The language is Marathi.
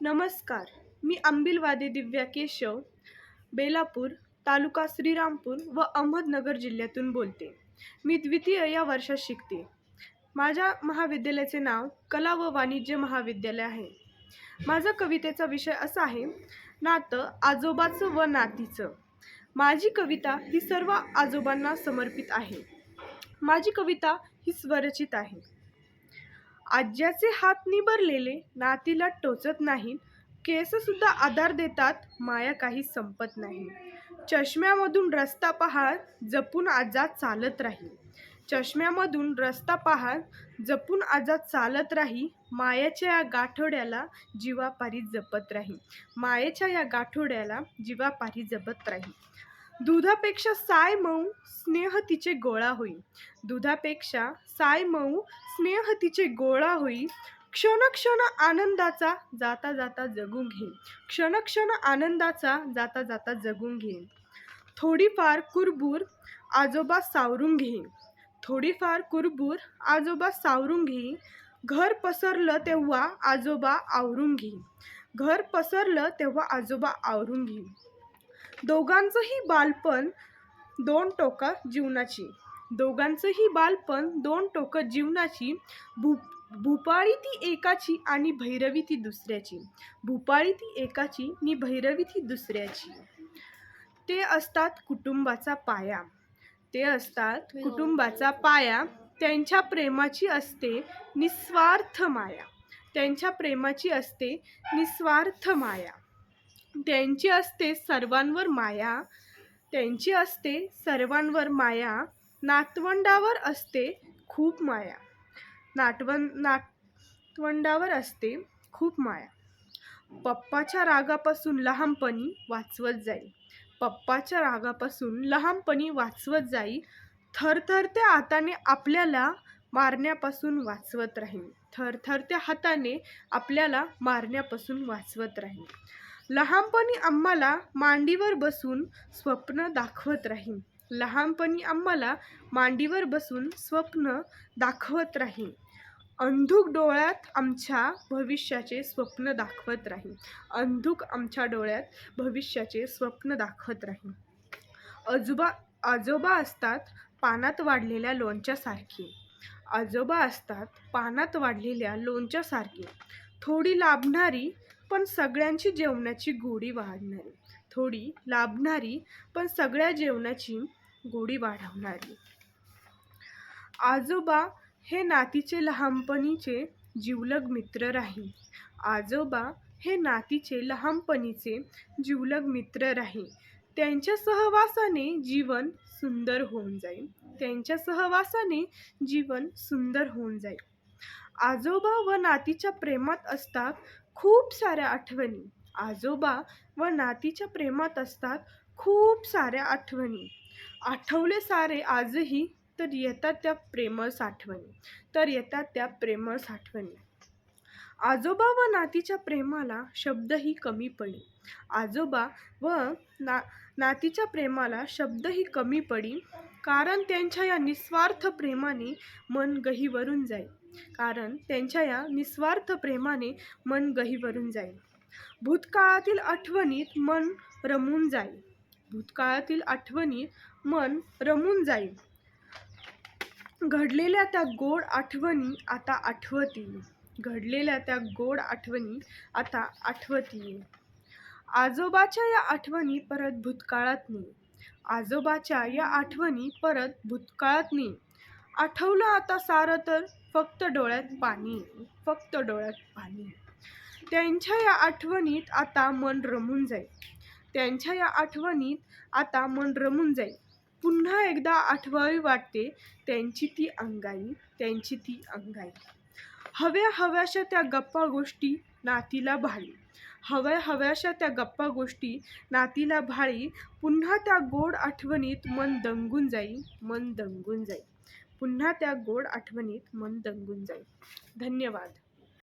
नमस्कार. मी अंबिलवादी दिव्या केशव बेलापूर तालुका श्रीरामपूर व अहमदनगर जिल्ह्यातून बोलते. मी द्वितीय या वर्षात शिकते. माझ्या महाविद्यालयाचे नाव कला व वाणिज्य महाविद्यालय आहे. माझा कवितेचा विषय असा आहे नातं आजोबाचं व नातीचं. माझी कविता ही सर्व आजोबांना समर्पित आहे. माझी कविता ही स्वरचित आहे. आज्याचे हात निबरलेले नातीला टोचत नाहीत केससुद्धा आधार देतात माया काही संपत नाही. चष्म्यामधून रस्ता पहार जपून आजात चालत राही. चष्म्यामधून रस्ता पहार जपून आजात चालत राही मायाच्या या गाठोड्याला जीवापारी जपत राही. मायेच्या या गाठोड्याला जीवापारी जपत राही. दुधापेक्षा साय मऊ स्नेह तिचे गोळा होई. दुधापेक्षा साय मऊ स्नेह तिचे गोळा होई. क्षण क्षण आनंदाचा जाता जाता जगून घे क्षण क्षण आनंदाचा जाता जाता जगून घेईन. थोडीफार कुरबूर आजोबा सावरून घे थोडीफार कुरबूर आजोबा सावरून घेईन. घर पसरलं तेव्हा आजोबा आवरून घेईन. घर पसरलं तेव्हा आजोबा आवरून घेईन. दोघांचंही बालपण दोन टोका जीवनाची. दोघांचंही बालपण दोन टोकं जीवनाची. भू भूपाळी ती एकाची आणि भैरवी ती दुसऱ्याची. भूपाळी ती एकाची आणि भैरवी ती दुसऱ्याची. ते असतात कुटुंबाचा पाया. ते असतात कुटुंबाचा पाया. त्यांच्या प्रेमाची असते निस्वार्थ माया. त्यांच्या प्रेमाची असते निस्वार्थ माया. त्यांची असते सर्वांवर माया त्यांची असते सर्वांवर माया नातवंडावर असते खूप माया. नाटवं नातवंडावर असते खूप माया. पप्पाच्या रागापासून लहानपणी वाचवत जाई. पप्पाच्या रागापासून लहानपणी वाचवत जाई. थरथरत्या हाताने आपल्याला मारण्यापासून वाचवत राहील थरथरत्या हाताने आपल्याला मारण्यापासून वाचवत राहील लहानपणी आम्हाला मांडीवर बसून स्वप्न दाखवत राहीन. लहानपणी आम्हाला मांडीवर बसून स्वप्न दाखवत राहीन. अंधुक डोळ्यात आमच्या भविष्याचे स्वप्न दाखवत राहील अंधुक आमच्या डोळ्यात भविष्याचे स्वप्न दाखवत राहील आजोबा आजोबा असतात पानात वाढलेल्या लोणच्यासारखी आजोबा असतात पानात वाढलेल्या लोणच्यासारखी थोडी लाभणारी पण सगळ्यांची जेवणाची गोडी वाढणारी. थोडी लाभणारी पण सगळ्या जेवणाची गोडी वाढवणारी. आजोबा हे नातीचे लहानपणीचे जिवलग मित्र राही आजोबा हे नातीचे लहानपणीचे जिवलग मित्र राही त्यांच्या सहवासाने जीवन सुंदर होऊन जाईल. त्यांच्या सहवासाने जीवन सुंदर होऊन जाईल. आजोबा व नातीच्या प्रेमात असतात खूप साऱ्या आठवणी. आजोबा व नातीच्या प्रेमात असतात खूप साऱ्या आठवणी. आठवले सारे आजही तर येतात त्या प्रेमस आठवणी तर येतात त्या प्रेमस आठवणी आजोबा व नातीच्या प्रेमाला शब्दही कमी पडी आजोबा व ना नातीच्या प्रेमाला शब्दही कमी पडी कारण त्यांच्या या निस्वार्थ प्रेमाने मन गहीवरून जाईल. कारण त्यांच्या या निस्वार्थ प्रेमाने मन गहिवरून जाईल. भूतकाळातील आठवणीत मन रमून जाईल. भूतकाळातील आठवणीत मन रमून जाईल. घडलेल्या त्या गोड आठवणी आता आठवतील. घडलेल्या त्या गोड आठवणी आता आठवतील. आजोबाच्या या आठवणी परत भूतकाळात नाही. आजोबाच्या या आठवणी परत भूतकाळात नाही. आठवलं आता सारं तर? फक्त डोळ्यात पाणी फक्त डोळ्यात पाणी. त्यांच्या या आठवणीत आता मन रमून जाईल. त्यांच्या या आठवणीत आता मन रमून जाईल. पुन्हा एकदा आठवावी वाटते त्यांची ती अंगाई त्यांची ती अंगाई. हव्या हव्याशा त्या गप्पा गोष्टी नातीला भाळी. हव्या हव्याशा त्या गप्पा गोष्टी नातीला भाळी. पुन्हा त्या गोड आठवणीत मन दंगून जाई मन दंगून जाई पुन्हा त्या गोड आठवणीत मन दंगून जाईल. धन्यवाद.